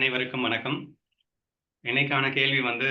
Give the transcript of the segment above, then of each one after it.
அனைவருக்கும் வணக்கம். இன்னைக்கான கேள்வி வந்து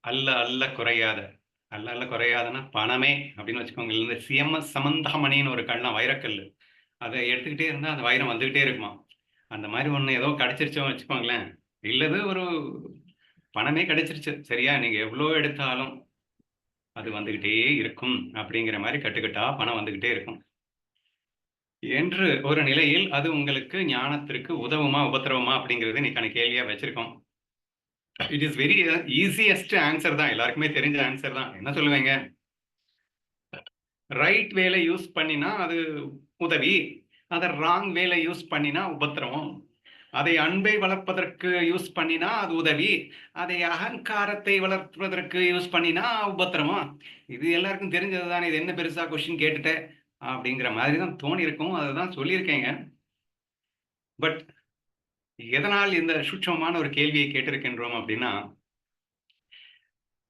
"அல்ல அல்ல குறையாத" அல்ல அல்ல குறையாதன்னா பணமே அப்படின்னு வச்சுக்கோங்களேன். இந்த சிஎம்எஸ் சமந்தாமணின்னு ஒரு கல்லம் வைரக்கல் அதை எடுத்துக்கிட்டே இருந்தால் அந்த வைரம் வந்துக்கிட்டே இருக்குமா அந்த மாதிரி ஒன்று ஏதோ கிடச்சிருச்சோம் வச்சுக்கோங்களேன். இல்லது ஒரு பணமே கிடைச்சிருச்சு. சரியா? நீங்கள் எவ்வளோ எடுத்தாலும் அது வந்துக்கிட்டே இருக்கும் அப்படிங்கிற மாதிரி கட்டுக்கட்டா பணம் வந்துக்கிட்டே இருக்கும். என்று ஒரு நிலையில் அது உங்களுக்கு ஞானத்திற்கு உதவுமா, உபத்திரவமா அப்படிங்கிறது இன்னைக்கான கேள்வியா வச்சிருக்கோம். It is very easiest answer தான். எல்லாருக்குமே தெரிஞ்ச ஆன்சர் தான். என்ன சொல்லுவீங்க? ரைட் வேல யூஸ் பண்ணினா அது உதவி. அதை ராங் வேல யூஸ் பண்ணினா உபத்திரவம். அதை அன்பை வளர்ப்பதற்கு யூஸ் பண்ணினா அது உதவி. அதை அகங்காரத்தை வளர்ப்பதற்கு யூஸ் பண்ணினா உபத்திரமா இது எல்லாருக்கும் தெரிஞ்சது தானே. இது என்ன பெருசா கொஸ்டின் கேட்டுட்டேன் அப்படிங்கிற மாதிரி தான் தோணியிருக்கும். அதுதான் சொல்லியிருக்கேங்க. பட் எதனால் இந்த சுட்சமான ஒரு கேள்வியை கேட்டிருக்கின்றோம் அப்படின்னா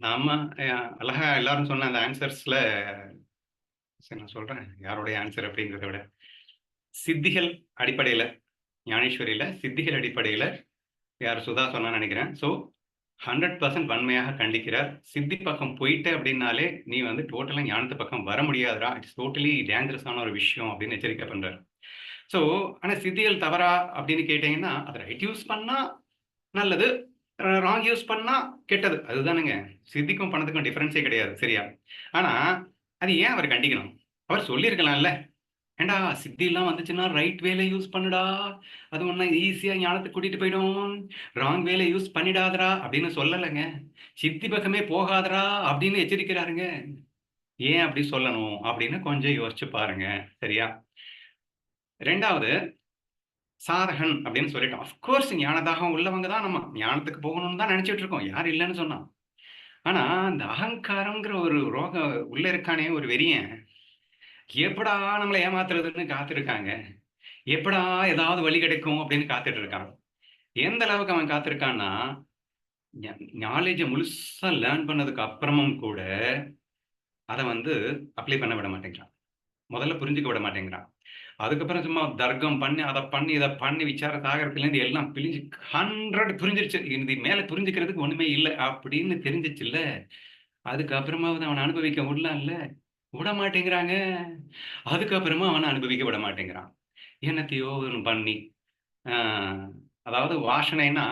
நாம அழகா எல்லாரும் சொன்ன அந்த ஆன்சர்ஸ்ல சரி நான் சொல்றேன். யாருடைய ஆன்சர் அப்படிங்கிறத விட. சித்திகள் அடிப்படையில ஞானேஸ்வரியில சித்திகள் அடிப்படையில யார் சுதா சொன்னான்னு நினைக்கிறேன் ஸோ 100% வன்மையாக கண்டிக்கிறார். சித்தி பக்கம் போயிட்ட அப்படின்னாலே, நீ வந்து டோட்டலாக ஞானத்து பக்கம் வர முடியாதுடா. இட்ஸ் டோட்டலி டேஞ்சரஸான ஒரு விஷயம் அப்படின்னு எச்சரிக்கை பண்றாரு. ஸோ ஆனால் சித்திகள் தவறா அப்படின்னு கேட்டீங்கன்னா, அதை ரைட் யூஸ் பண்ணால் நல்லது. ராங் யூஸ் பண்ணால் கெட்டது. அதுதானங்க. சித்திக்கும் பணத்துக்கும் டிஃப்ரென்ஸே கிடையாது. சரியா? ஆனால் அது ஏன் அவர் கண்டிக்கணும்? அவர் சொல்லியிருக்கலாம்ல. ஏண்டா சித்திலாம் வந்துச்சுன்னா ரைட் வேல யூஸ் பண்ணுடா. அது ஒன்றா ஈஸியாக ஞானத்துக்கு கூட்டிகிட்டு போயிடும். ராங் வேலை யூஸ் பண்ணிடாதரா அப்படின்னு சொல்லலைங்க சித்தி பக்கமே போகாதடா அப்படின்னு எச்சரிக்கிறாருங்க. ஏன் அப்படி சொல்லணும்? அப்படின்னு கொஞ்சம் யோசிச்சு பாருங்க. சரியா? ரெண்டாவது சாதகன் அப்படின்னு சொல்லிட்டோம். அஃப்கோர்ஸ் ஞானதாகம் உள்ளவங்க தான் நம்ம ஞானத்துக்கு போகணும்னு தான் நினச்சிட்டு இருக்கோம். யார் இல்லைன்னு சொன்னா? ஆனா அந்த அகங்காரங்கிற ஒரு ரோகம் உள்ள இருக்கானே ஒரு வெறியன். எப்படா நம்மள ஏமாத்துறதுன்னு காத்திருக்காங்க. எப்படா ஏதாவது வழி கிடைக்கும் அப்படின்னு காத்துட்டு இருக்கான். எந்த அளவுக்கு அவன் காத்திருக்கான்னா, நாலேஜை முழுசா லேர்ன் பண்ணதுக்கு அப்புறமும் கூட, அதை வந்து அப்ளை பண்ண விட மாட்டேங்கிறான். முதல்ல புரிஞ்சுக்க விட மாட்டேங்கிறான். அதுக்கப்புறம் சும்மா தர்க்கம் பண்ணி, அதை பண்ணி, இதை பண்ணி விசார சாகரத்துலேருந்து எல்லாம் பிழிஞ்சு 100 புரிஞ்சிருச்சு. இது மேல புரிஞ்சுக்கிறதுக்கு ஒண்ணுமே இல்லை அப்படின்னு தெரிஞ்சுச்சுல்ல. அதுக்கப்புறமாவது அவன் அனுபவிக்க விடலாம்ல. விட மாட்டேங்கிறாங்க. அதுக்கப்புறமா அவனை அனுபவிக்க விட மாட்டேங்கிறான். என்னத்தையோ ஒன்று பண்ணி, அதாவது வாசனைன்னா,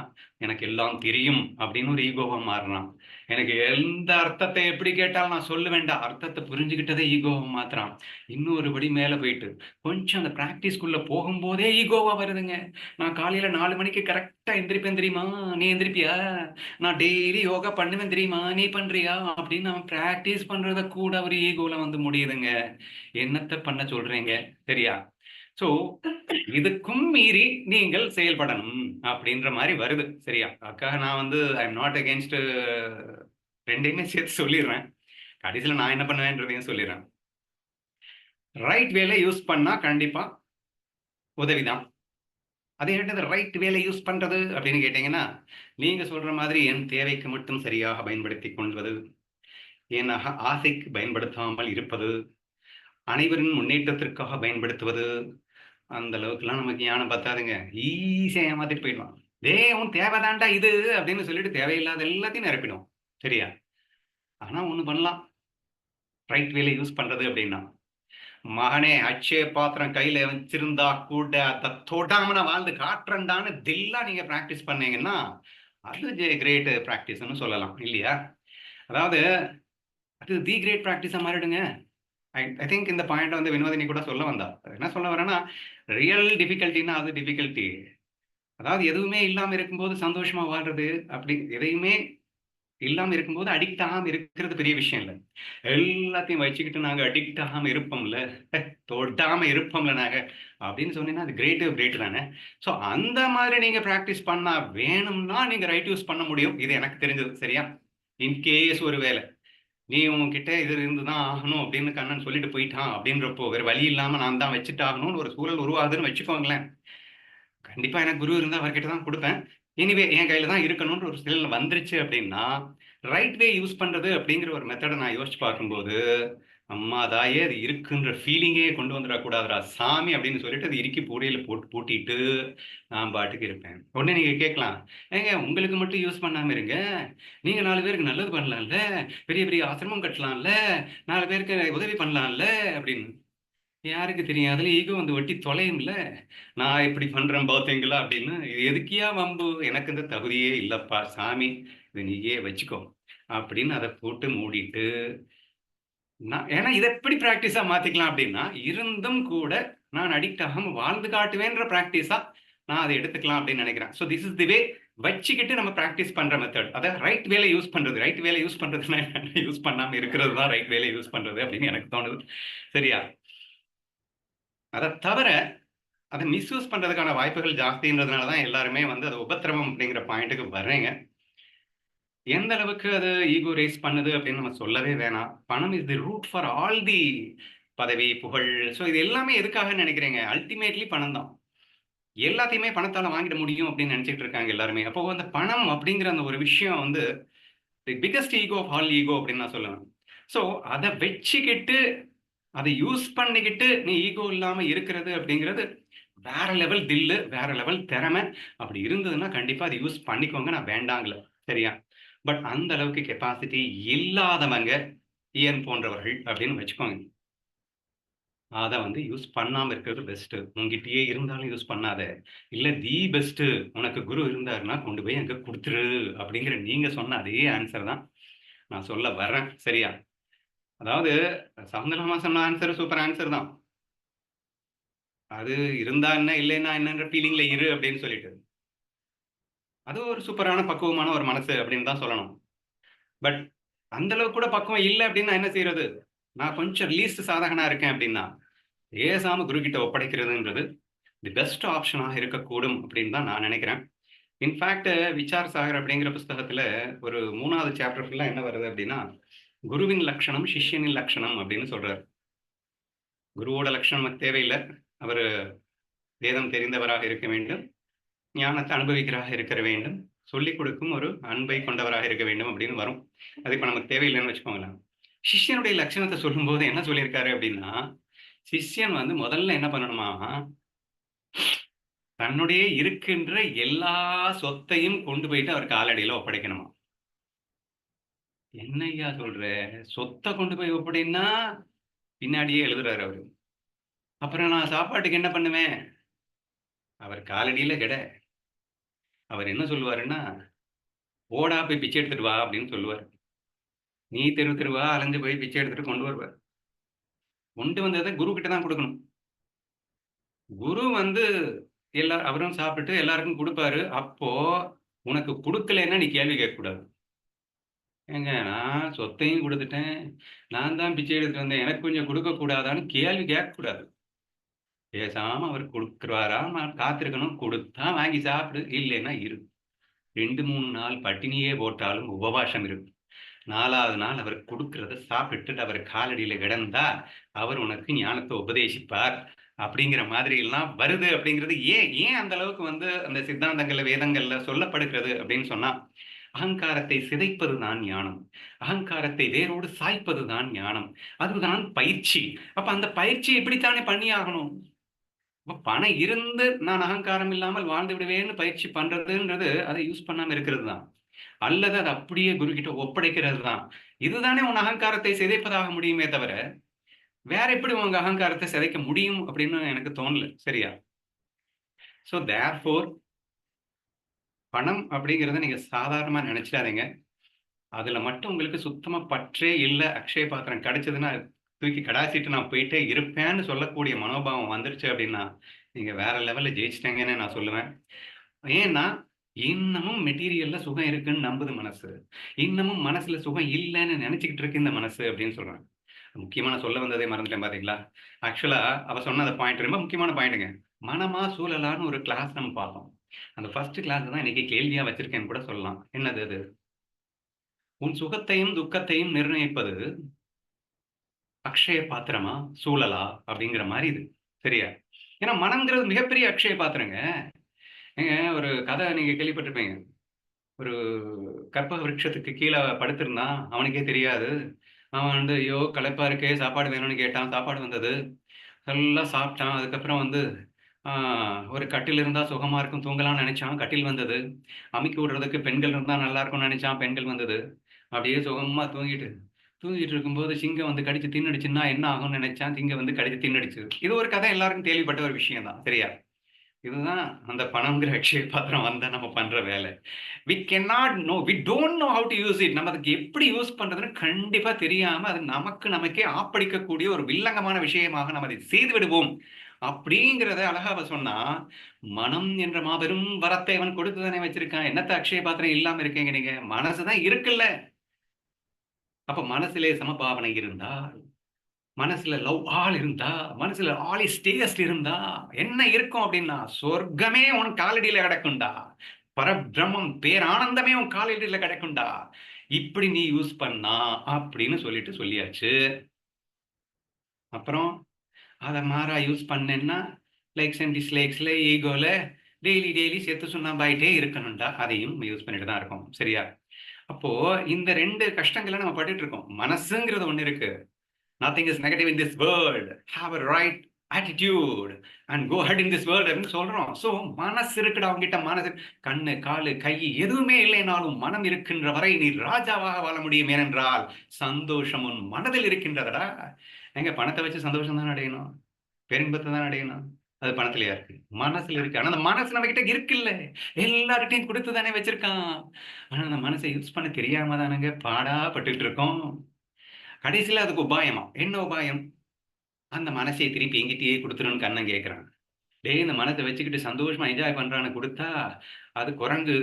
எனக்கு எல்லாம் தெரியும் அப்படின்னு ஒரு ஈகோவா மாறினான் எனக்கு எந்த அர்த்தத்தை எப்படி கேட்டாலும் நான் சொல்ல வேண்டாம் அர்த்தத்தை புரிஞ்சுக்கிட்டதே ஈகோவா மாத்திரம் இன்னொரு படி மேலே போயிட்டு, கொஞ்சம் அந்த பிராக்டிஸ்க்குள்ள போகும்போதே ஈகோவா வருதுங்க. நான் காலையில நாலு மணிக்கு கரெக்டாக எந்திரிப்பேன் தெரியுமா? நீ எந்திரிப்பியா? நான் டெய்லி யோகா பண்ணுவேன் தெரியுமா? நீ பண்றியா? அப்படின்னு நம்ம ப்ராக்டிஸ் பண்றத கூட ஒரு ஈகோல வந்து முடியுதுங்க. என்னத்தை பண்ண சொல்றீங்க? சரியா? ஸோ இதுக்கும் மீறி நீங்கள் செயல்படணும் அப்படின்ற மாதிரி வருது. சரியா? அதுக்காக நான் வந்து ஐ அம் நாட் அகேன்ஸ்ட் ரெண்டையுமே சேர்த்து சொல்லிடுறேன் கடைசியில் நான் என்ன பண்ணுவேன்றதையும் சொல்லிடுறேன் ரைட் வேலை யூஸ் பண்ணா கண்டிப்பா உதவிதான். அதே என்னது ரைட் வேலை யூஸ் பண்றது அப்படின்னு கேட்டீங்கன்னா, நீங்க சொல்ற மாதிரி என் தேவைக்கு மட்டும் சரியாக பயன்படுத்திக் கொள்வது, என் ஆசைக்கு பயன்படுத்தாமல் இருப்பது, அனைவரின் முன்னேற்றத்திற்காக பயன்படுத்துவது, அந்த அளவுக்குலாம் நமக்கு ஞானம் பத்தாதுங்க. ஈஸியா ஏமாத்திட்டு போயிடுவான். "டேய் உன் இது" அப்படின்னு சொல்லிட்டு தேவையில்லாத எல்லாத்தையும் நிரப்பிடும் சரியா? ஆனா ஒண்ணு பண்ணலாம். ரைட் வேல யூஸ் பண்றது அப்படின்னா, மகனே அட்சய பாத்திரம் கையில வச்சிருந்தா கூட அதை தொடாம நான் வாழ்ந்து காட்டுறேன்டான்னு தில்லா நீங்க ப்ராக்டிஸ் பண்ணீங்கன்னா, அது ஜெ கிரேட் ப்ராக்டிஸ்ன்னு சொல்லலாம். இல்லையா? அதாவது அது தி கிரேட் பிராக்டிஸா மாறிடுங்க. ஐ ஐ திங்க் இந்த பாயிண்ட் வந்து வினோதினி கூட சொல்ல வந்தா. என்ன சொல்ல வரேன்னா, ரியல் டிஃபிகல்ட்டின்னா அது டிஃபிகல்ட்டி. அதாவது எதுவுமே இல்லாம இருக்கும்போது சந்தோஷமா வாழ்றது, அப்படி எதையுமே இல்லாம இருக்கும்போது அடிக்ட் ஆகாம இருக்கிறது பெரிய விஷயம் இல்லை எல்லாத்தையும் வச்சுக்கிட்டு நாங்க அடிக்ட் ஆகாம இருப்போம்ல, தொட்டாமல் இருப்போம்ல நாங்க அப்படின்னு சொன்னீங்கன்னா, அது கிரேட்டு கிரேட் தானே. ஸோ அந்த மாதிரி நீங்க ப்ராக்டிஸ் பண்ணா வேணும்னா நீங்க ரைட் யூஸ் பண்ண முடியும். இது எனக்கு தெரிஞ்சது. சரியா? இன்கேஸ் ஒரு வேலை நீ உன்கிட்ட இது இருந்து தான் ஆகணும் அப்படின்னு கண்ணன் சொல்லிட்டு போயிட்டான் அப்படின்றப்போ, வேற வழி இல்லாம நான் தான் வச்சுட்டு ஆகணும்னு ஒரு சூழல் உருவாகுதுன்னு வச்சுக்கோங்களேன். கண்டிப்பா எனக்கு குரு இருந்தா அவர்கிட்ட தான் கொடுப்பேன் எனிவே என் கையில தான் இருக்கணும்ன்ற ஒரு சூழல் வந்துருச்சு அப்படின்னா, ரைட் வே யூஸ் பண்றது அப்படிங்கிற ஒரு மெத்தடை நான் யோசிச்சு பார்க்கும்போது, அம்மா தாயே அது இருக்குன்ற ஃபீலிங்கே கொண்டு வந்துடக்கூடாதுடா சாமி அப்படின்னு சொல்லிட்டு அது இறுக்கி பூடையில போட்டு பூட்டிட்டு நான் பாட்டுக்கு இருப்பேன். உடனே நீங்கள் கேட்கலாம் ஏங்க உங்களுக்கு மட்டும் யூஸ் பண்ணாமல் இருங்க. நீங்கள் நாலு பேருக்கு நல்லது பண்ணலாம்ல பெரிய பெரிய ஆசிரமம் கட்டலாம்ல நாலு பேருக்கு உதவி பண்ணலாம்ல அப்படின்னு. யாருக்கு தெரியும் அதில் ஈகோ வந்து ஒட்டி தொலையும்ல. நான் இப்படி பண்ணுறேன் பார்த்தீங்களா அப்படின்னு. இது எதுக்கியா வம்பு? எனக்கு இந்த தகுதியே இல்லைப்பா சாமி இது நீயே வச்சுக்கோ அப்படின்னு அதை போட்டு மூடிட்டு நான் ஏன்னா இதை எப்படி ப்ராக்டிஸா மாத்திக்கலாம் அப்படின்னா இருந்தும் கூட நான் அடிக்ட் ஆகாம வாழ்ந்து காட்டுவேன்ற ப்ராக்டிஸா நான் அதை எடுத்துக்கலாம் அப்படின்னு நினைக்கிறேன். So this is the way வச்சுக்கிட்டு நம்ம ப்ராக்டிஸ் பண்ற மெத்தட் அதை ரைட் வேலை யூஸ் பண்றது ரைட் வேலை யூஸ் பண்றதுன்னா யூஸ் பண்ணாம இருக்கிறது தான் ரைட் வேலை யூஸ் பண்றது அப்படின்னு எனக்கு தோணுது. சரியா? அதை தவிர அதை மிஸ்யூஸ் பண்றதுக்கான வாய்ப்புகள் ஜாஸ்தின்றதுனால தான் எல்லாருமே வந்து அது உபத்திரவம் அப்படிங்கிற பாயிண்ட்டுக்கு வர்றேங்க. எந்த அளவுக்கு அது ஈகோ ரேஸ் பண்ணுது அப்படின்னு நம்ம சொல்லவே வேணாம். பணம் is the root for all the பதவி புகழ். ஸோ இது எல்லாமே எதுக்காக நினைக்கிறீங்க? அல்டிமேட்லி பணம் தான். எல்லாத்தையுமே பணத்தால் வாங்கிட முடியும் அப்படின்னு நினைச்சிட்டு இருக்காங்க எல்லாருமே. அப்போ அந்த பணம் அப்படிங்கிற அந்த ஒரு விஷயம் வந்து the biggest ego of all ego அப்படின்னு நான் சொல்லுவேன். ஸோ அதை வச்சுக்கிட்டு அதை யூஸ் பண்ணிக்கிட்டு நீ ஈகோ இல்லாமல் இருக்கிறது அப்படிங்கிறது வேற லெவல் தில்லு வேற லெவல் திறமை. அப்படி இருந்ததுன்னா கண்டிப்பாக அதை யூஸ் பண்ணிக்கோங்க. நான் வேண்டாங்களே சரியா? பட் அந்த அளவுக்கு கெப்பாசிட்டி இல்லாதவங்க இயன் போன்றவர்கள் அப்படின்னு வச்சுக்கோங்க. அதை வந்து யூஸ் பண்ணாமல் இருக்கிறது பெஸ்ட்டு உங்ககிட்டயே இருந்தாலும் யூஸ் பண்ணாத. இல்லை தி பெஸ்ட்டு உனக்கு குரு இருந்தாருன்னா கொண்டு போய் அங்க கொடுத்துரு. அப்படிங்கிற நீங்கள் சொன்ன அதே ஆன்சர் தான் நான் சொல்ல வர்றேன். சரியா? அதாவது சவுந்தரமா சொன்ன ஆன்சர் சூப்பர் ஆன்சர் தான். அது இருந்தா என்ன இல்லைன்னா என்னன்ற ஃபீலிங்ல இரு அப்படின்னு சொல்லிட்டு. அது ஒரு சூப்பரான பக்குவமான ஒரு மனசு அப்படின்னு தான் சொல்லணும். பட் அந்த அளவுக்கு கூட பக்குவம் இல்லை அப்படின்னு நான் என்ன செய்யறது? நான் கொஞ்சம் லீஸ்ட் சாதகனா இருக்கேன் அப்படின்னா ஏசாம குரு கிட்ட ஒப்படைக்கிறதுன்றது தி பெஸ்ட் ஆப்ஷனாக இருக்கக்கூடும் அப்படின்னு தான் நான் நினைக்கிறேன். இன்ஃபேக்ட் விசார் சாகர் அப்படிங்கிற புஸ்தகத்துல ஒரு மூணாவது சாப்டர் ஃபுல்லாக என்ன வருது அப்படின்னா குருவின் லட்சணம் சிஷ்யனின் லட்சணம் அப்படின்னு சொல்றாரு. குருவோட லட்சணம் தேவையில்லை. அவர் வேதம் தெரிந்தவராக இருக்க வேண்டும். ஞானத்தை அனுபவிக்கிறதாக இருக்க வேண்டும். சொல்லிக் கொடுக்கும் ஒரு அன்பை கொண்டவராக இருக்க வேண்டும் அப்படின்னு வரும். அது இப்போ நமக்கு தேவையில்லைன்னு வச்சுக்கோங்களேன். சிஷ்யனுடைய லட்சணத்தை சொல்லும்போது என்ன சொல்லியிருக்காரு அப்படின்னா சிஷ்யன் வந்து முதல்ல என்ன பண்ணணுமா? தன்னுடைய இருக்கின்ற எல்லா சொத்தையும் கொண்டு போயிட்டு அவர் காலடியில ஒப்படைக்கணுமா? என்னய்யா சொல்ற? சொத்தை கொண்டு போய் ஒப்படைன்னா பின்னாடியே எழுதுறாரு அவரு. அப்புறம் நான் சாப்பாட்டுக்கு என்ன பண்ணுவேன்? அவர் காலடியில கிட. அவர் என்ன சொல்லுவாருன்னா ஓடா போய் பிச்சை எடுத்துட்டு வா அப்படின்னு சொல்லுவார். நீ தெரு தெருவா அலைஞ்சு போய் பிச்சை எடுத்துட்டு கொண்டு வருவார் கொண்டு வந்ததை குரு கிட்ட தான் கொடுக்கணும். குரு வந்து எல்லா அவரும் சாப்பிட்டு எல்லாருக்கும் கொடுப்பாரு. அப்போ உனக்கு கொடுக்கலன்னா நீ கேள்வி கேட்கக்கூடாது. ஏங்க நான் சொத்தையும் கொடுத்துட்டேன். நான் தான் பிச்சை எடுத்துட்டு வந்தேன். எனக்கு கொஞ்சம் கொடுக்கக்கூடாதான்னு கேள்வி கேட்கக்கூடாது. பேசாம அவர் கொடுக்குறாரா? காத்திருக்கணும். கொடுத்தா வாங்கி சாப்பிடு. இல்லைன்னா இரு. ரெண்டு மூணு நாள் பட்டினியே போட்டாலும் உபவாசம் இருக்கும் நாலாவது நாள் அவர் கொடுக்கறத சாப்பிட்டுட்டு அவர் காலடியில கிடந்தா அவர் உனக்கு ஞானத்தை உபதேசிப்பார். அப்படிங்கிற மாதிரி எல்லாம் வருது அப்படிங்கிறது ஏன் ஏன் அந்த அளவுக்கு வந்து அந்த சித்தாந்தங்கள்ல வேதங்கள்ல சொல்லப்படுகிறது அப்படின்னு சொன்னா அகங்காரத்தை சிதைப்பது தான் ஞானம். அகங்காரத்தை வேரோடு சாய்ப்பது தான் ஞானம். அதுதான் பயிற்சி. அப்ப அந்த பயிற்சி எப்படித்தானே பண்ணி ஆகணும் பணம் இருந்து நான் அகங்காரம் இல்லாமல் வாழ்ந்து விடுவேன்னு பயிற்சி பண்றதுன்றது அதை யூஸ் பண்ணாம இருக்கிறது தான் அல்லது அது அப்படியே குரு கிட்ட ஒப்படைக்கிறது தான் இதுதானே உன் அகங்காரத்தை சிதைப்பதாக முடியுமே தவிர வேற எப்படி உங்க அகங்காரத்தை சிதைக்க முடியும் அப்படின்னு எனக்கு தோணல. சரியா? ஸோ தேர் ஃபோர் பணம் அப்படிங்கிறத நீங்க சாதாரணமா நினைச்சிடாதீங்க. அதுல மட்டும் உங்களுக்கு சுத்தமா பற்றே இல்லை. அக்ஷய பாத்திரம் கிடைச்சதுன்னா தூக்கி கடாசிட்டு நான் போயிட்டே இருப்பேன்னு சொல்லக்கூடிய மனோபாவம் வந்துருச்சு அப்படின்னா நீங்க வேற லெவல்ல ஜெயிச்சிட்டீங்கன்னு நான் சொல்லுவேன். ஏன்னா இன்னமும் மெட்டீரியல்ல சுகம் இருக்குன்னு நம்புது மனசு. இன்னமும் மனசுல சுகம் இல்லைன்னு நினைச்சுக்கிட்டு இருக்கு இந்த மனசு அப்படின்னு சொல்றேன் முக்கியமான சொல்ல வந்ததே மறந்துட்டேன் பாத்தீங்களா? ஆக்சுவலா அவ சொன்ன அந்த பாயிண்ட் ரொம்ப முக்கியமான பாயிண்ட்டுங்க மனமா சூழலான்னு ஒரு கிளாஸ் நம்ம பார்த்தோம். அந்த ஃபர்ஸ்ட் கிளாஸ் தான் இன்னைக்கு கேள்வியா வச்சிருக்கேன்னு கூட சொல்லலாம். என்னது அது? உன் சுகத்தையும் துக்கத்தையும் நிர்ணயிப்பது அக்ஷய பாத்திரமா? சூழலா? அப்படிங்கிற மாதிரி இது. சரியா? ஏன்னா மனம்ங்கிறது மிகப்பெரிய அக்ஷய பாத்திரங்க. ஏங்க ஒரு கதை நீங்க கேள்விப்பட்டிருப்பீங்க. ஒரு கற்பக விருட்சத்துக்கு கீழே படுத்திருந்தான் அவனுக்கே தெரியாது. அவன் வந்து ஐயோ களைப்பா இருக்கே சாப்பாடு வேணும்னு கேட்டான். சாப்பாடு வந்தது. நல்லா சாப்பிட்டான். அதுக்கப்புறம் வந்து ஒரு கட்டில் இருந்தால் சுகமா இருக்கும் தூங்கலாம்னு நினச்சான். கட்டில் வந்தது. அமுக்கி விடுறதுக்கு பெண்கள் இருந்தால் நல்லா இருக்கும்னு நினச்சான். பெண்கள் வந்தது. அப்படியே சுகமாக தூங்கிட்டு தூங்கிட்டு இருக்கும்போது சிங்கம் வந்து கடிச்சு தின்னுடுச்சுன்னா என்ன ஆகும்னு நினைச்சான் சிங்கம் வந்து கடிச்சு தின்னுடுச்சு. இது ஒரு கதை எல்லாருக்கும் கேள்விப்பட்ட ஒரு விஷயம் தான் சரியா? இதுதான் அந்த பணம்ங்கிற அக்ஷய பாத்திரம் வந்தா நம்ம பண்ற வேலை. We can not know we don't know how to use it நம்ம அதுக்கு எப்படி யூஸ் பண்றதுன்னு கண்டிப்பா தெரியாம அது நமக்கு நமக்கே ஆப்படிக்கக்கூடிய ஒரு வில்லங்கமான விஷயமாக நம்ம அதை செய்து விடுவோம் அப்படிங்கிறத அழகா அவ சொன்னா மனம் என்ற மாபெரும் வரத்தை அவன் கொடுத்து தானே வச்சிருக்கான். என்னத்த அக்ஷய பாத்திரம் இல்லாம இருக்கீங்க நீங்க? மனசுதான் இருக்குல்ல. அப்ப மனசிலே சமபாவனை இருந்தால் மனசுல லவ் ஆள் இருந்தா மனசுல ஆலி ஸ்டேஸ்ட் இருந்தா என்ன இருக்கும் அப்படின்னா சொர்க்கமே உன் காலடியில கிடக்கும்டா. பரபிரமம் பேரானந்தமே உன் காலடியில கிடக்கும்டா. இப்படி நீ யூஸ் பண்ணா அப்படின்னு சொல்லிட்டு சொல்லியாச்சு. அப்புறம் அதை மாறா யூஸ் பண்ணேன்னா லைக்ஸ் அண்ட் டிஸ்லைக்ஸ்ல ஈகோல டெய்லி டெய்லி சேர்த்து சுண்ணாம்பாயிட்டே இருக்கணும்டா. அதையும் யூஸ் பண்ணிட்டு தான் இருக்கோம். சரியா? அப்போ இந்த ரெண்டு கஷ்டங்களை நம்ம பட்டுட்டு இருக்கோம். மனசுங்கிறது ஒண்ணு இருக்கு. Nothing is negative in this world have a right attitude and go head in this world அப்படின்னு சொல்றோம். ஸோ மனசு இருக்குடா அவங்ககிட்ட மனசு கண்ணு காலு கை எதுவுமே இல்லைனாலும் மனம் இருக்கின்ற வரை நீ ராஜாவாக வாழ முடியும். ஏனென்றால் சந்தோஷம் உன் மனதில் இருக்கின்றதடா. எங்க பணத்தை வச்சு சந்தோஷம் தான் அடையணும்? பெரும்பத்தை தான் அடையணும்? அது பணத்திலயா இருக்கு. மனசுல இருக்கு. ஆனா அந்த மனசு நம்ம கிட்ட இருக்குல்ல. எல்லார்கிட்டையும் கொடுத்து தானே வச்சிருக்கான். ஆனா அந்த மனசை யூஸ் பண்ண தெரியாம தானங்க பாடாப்பட்டு இருக்கோம். கடைசியில அதுக்கு உபாயமா? என்ன உபாயம்? அந்த மனசை திருப்பி எங்கிட்டயே கொடுத்துருன்னு கண்ணன் கேட்கறான் டேய் இந்த மனத்தை வச்சுக்கிட்டு சந்தோஷமா என்ஜாய் பண்றான்னு கொடுத்தா அது குரங்கு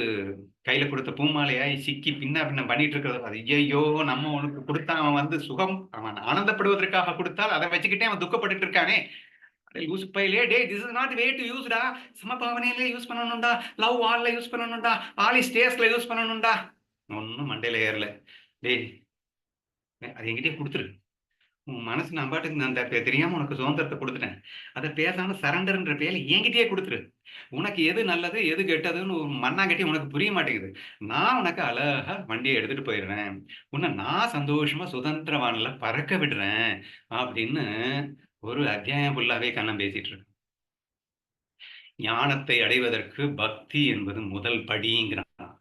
கையில கொடுத்த பூமாலையாய் சிக்கி பின்ன பின்ன பண்ணிட்டு இருக்கிறது. அது ஐயோ நம்ம உனக்கு கொடுத்தா அவன் வந்து சுகம். அவன் ஆனந்தப்படுவதற்காக கொடுத்தால் அதை வச்சுக்கிட்டே அவன் துக்கப்பட்டு இருக்கானே. யூஸ் பையிலே டே this is not way to யூஸ்டா சமபாவனையில யூஸ் பண்ணணும்டா லவ் ஆல்ல யூஸ் பண்ணணும்டா ஆலி ஸ்டேஸ்ல யூஸ் பண்ணணும்டா ஒன்றும் மண்டையில ஏறல டேய் அது எங்கிட்டே கொடுத்துரு. உன் மனசு நான் பாட்டுக்கு நான் அந்த தெரியாம உனக்கு சுதந்திரத்தை கொடுத்துட்டேன். அதை பேசாம சரண்டர்ன்ற பேர்ல என்கிட்டயே கொடுத்துரு. உனக்கு எது நல்லது எது கெட்டதுன்னு ஒரு மண்ணாங்கட்டி உனக்கு புரிய மாட்டேங்குது. நான் உனக்கு அழகா வண்டியை எடுத்துட்டு போயிடுறேன். உன்னை நான் சந்தோஷமா சுதந்திரவானில் பறக்க விடுறேன். அப்படின்னு ஒரு அத்தியாயம் ஃபுல்லாவே கண்ணம் பேசிட்டு இருக்கு. ஞானத்தை அடைவதற்கு பக்தி என்பது முதல் படிங்கிறான்.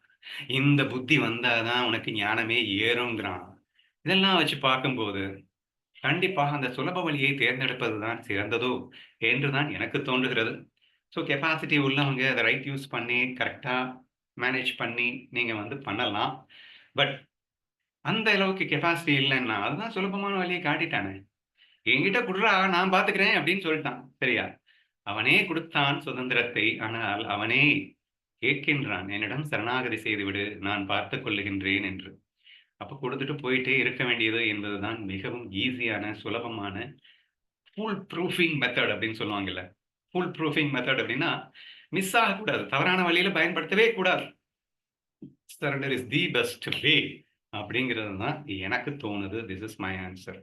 இந்த புத்தி வந்தாதான் உனக்கு ஞானமே ஏறுங்கிறான். இதெல்லாம் வச்சு பார்க்கும்போது கண்டிப்பாக அந்த சுலப வழியை தேர்ந்தெடுப்பது தான் சிறந்ததோ என்றுதான் எனக்கு தோன்றுகிறது. ஸோ கெப்பாசிட்டி உள்ளவங்க அதை ரைட் யூஸ் பண்ணி கரெக்டாக மேனேஜ் பண்ணி நீங்கள் வந்து பண்ணலாம். பட் அந்த அளவுக்கு கெப்பாசிட்டி இல்லைன்னா அதுதான் சுலபமான வழியை காட்டிட்டானே. என்கிட்ட குடுறா நான் பார்த்துக்கிறேன் அப்படின்னு சொல்லிட்டான். சரியா? அவனே கொடுத்தான் சுதந்திரத்தை. ஆனால் அவனே கேட்கின்றான் என்னிடம் சரணாகதி செய்துவிடு நான் பார்த்து கொள்ளுகின்றேன் என்று. அப்ப கொடுத்துட்டு போயிட்டே இருக்க வேண்டியது என்பதுதான் மிகவும் ஈஸியான சுலபமான ஃபுல் ப்ரூஃபிங் மெத்தட் அப்படின்னு சொல்லுவாங்கல்ல. ஃபுல் ப்ரூஃபிங் மெத்தட் அப்படின்னா மிஸ் ஆகக்கூடாது. தவறான வழியில பயன்படுத்தவே கூடாது. Surrender is the best way அப்படிங்கிறது தான் எனக்கு தோணுது. This is my answer